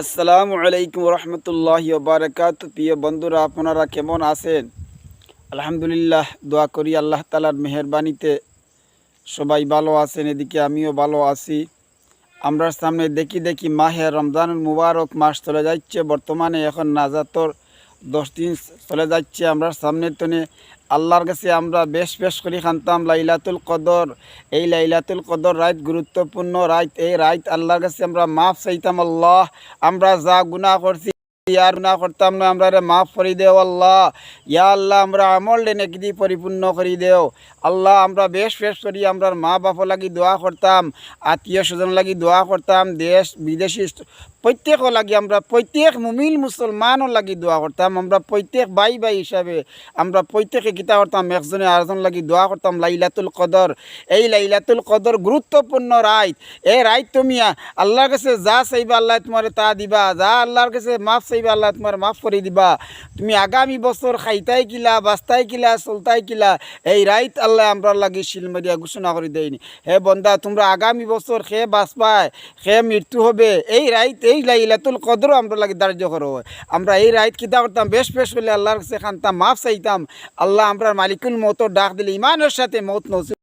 আসসালামু আলাইকুম রহমতুল্লাহ বারকাত প্রিয় বন্ধুরা, আপনারা কেমন আছেন? আলহামদুলিল্লাহ, দোয়া করি আল্লাহ তালার মেহরবানিতে সবাই ভালো আছেন, এদিকে আমিও ভালো আছি। আমরা সামনে দেখি দেখি মাহে রমজানুল মুবারক মাস চলে যাচ্ছে, বর্তমানে এখন নাজাতর দশ দিন চলে যাচ্ছে আমরা সামনের তনে আল্লাহর কাছে আমরা বেশ বেশ করে খানতাম, লাইলাতুল কদর। এই লাইলাতুল কদর রাত গুরুত্বপূর্ণ রাত, এই রাত আল্লাহর কাছে আমরা মাফ চাইতাম, আল্লাহ, আমরা যা গুণা করছি ইয়ার গুনাহ করতাম না আমরা মাফ করে দেও আল্লাহ। ইয়া আল্লাহ, আমরা আমল পরিপূর্ণ করে দেও। আল্লাহ, আমরা বেশ বেশ করি আমরা মা বাপ লাগি দোয়া করতাম, আত্মীয় স্বজন লাগি দোয়া করতাম, দেশ, বিদেশি প্রত্যেক লাগি, আমরা প্রত্যেক মুসলমানও লাগি দোয়া করতাম, আমরা প্রত্যেক ভাই ভাই হিসাবে, আমরা প্রত্যেকে গীতা করতাম, একজনে আরেকজন লাগি দোয়া করতাম, লাইলাতুল কদর। এই লাইলাতুল কদর গুরুত্বপূর্ণ রাইত। এই রাইত তুমি আল্লাহর কাছে যা চাইবা, আল্লাহ তোমার তা দিবা, যা আল্লাহর কাছে মাফ চাইবা, আল্লাহ তোমার মাফ করে দিবা। তুমি আগামী বছর খাইতাই কিলা, বাস্তাই কিলা, চলতাই কিলা, এই রাইত আল্লাহ আমরা লাগি শিলমারিয়া ঘোষণা করে দেয়নি। হে বন্দা, তোমরা আগামী বছর খে বাঁচবায় খে মৃত্যু হবে, এই রাইত এই লাইলাতুল কদরও আমরা লাগে দার্য করো আমরা এই রাইত কিতা করতাম বেশ বেশ করলে আল্লাহর কাছে খানতাম, মাফ চাইতাম। আল্লাহ আমরা মালিকুল মতো ডাক দিলে ইমানের সাথে মত নসিব